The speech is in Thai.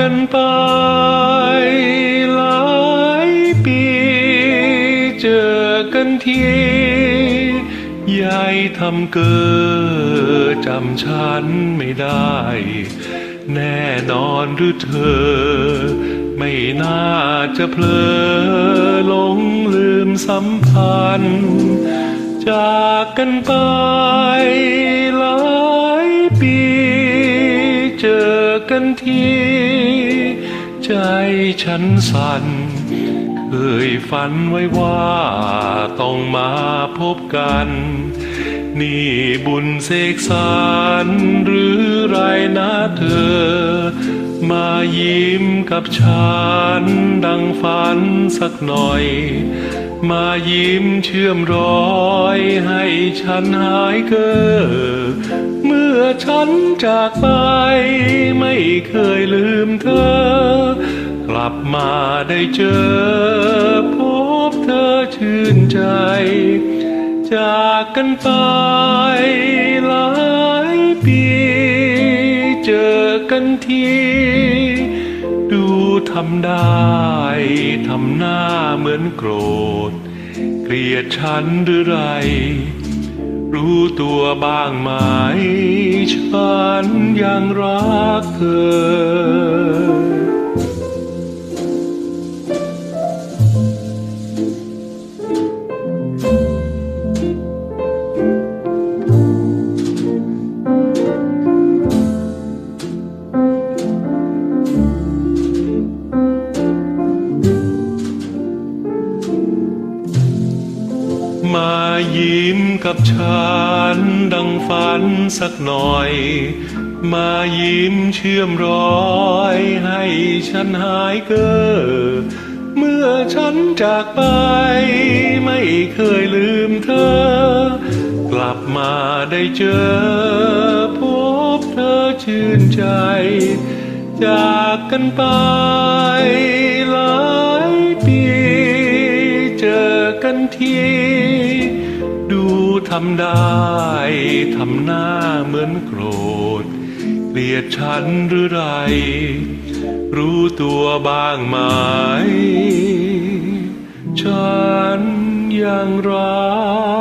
กันไปหลายปีเจอกันทียายทำเกิดจำฉันไม่ได้ แน่นอนหรือเธอ ไม่น่าจะเพลอหลงลืมสัมพันธ์จากกันไปหลายปี กันที ใจฉันสั่น เคยฝันไว้ว่าต้องมาพบกัน นี่บุญเสกสรรหรือไรนะเธอ มายิ้มกับฉันดังฝันสักหน่อย มายิ้มเชื่อมรอยให้ฉันหายเกอเมื่อฉันจากไปไม่เคยลืมเธอ กลับมาได้เจอ พบเธอชื่นใจ จากกันไปหลายปี กันที ดูทำได้ทำหน้าเหมือนโกรธ เกลียดฉันหรือไร รู้ตัวบ้างไหม ฉันยังรักเธอ มายิ้มกับฉันดังฝันสักหน่อย มายิ้มเชื่อมรอย ให้ฉันหายเกอเมื่อฉันจากไป ไม่เคยลืมเธอ กลับมาได้เจอ พบเธอชื่นใจ จากกันไปหลายปี เจอกันที ทำได้ทำหน้าเหมือนโกรธ เกลียดฉันหรือไร รู้ตัวบ้างไหม ฉันยังรัก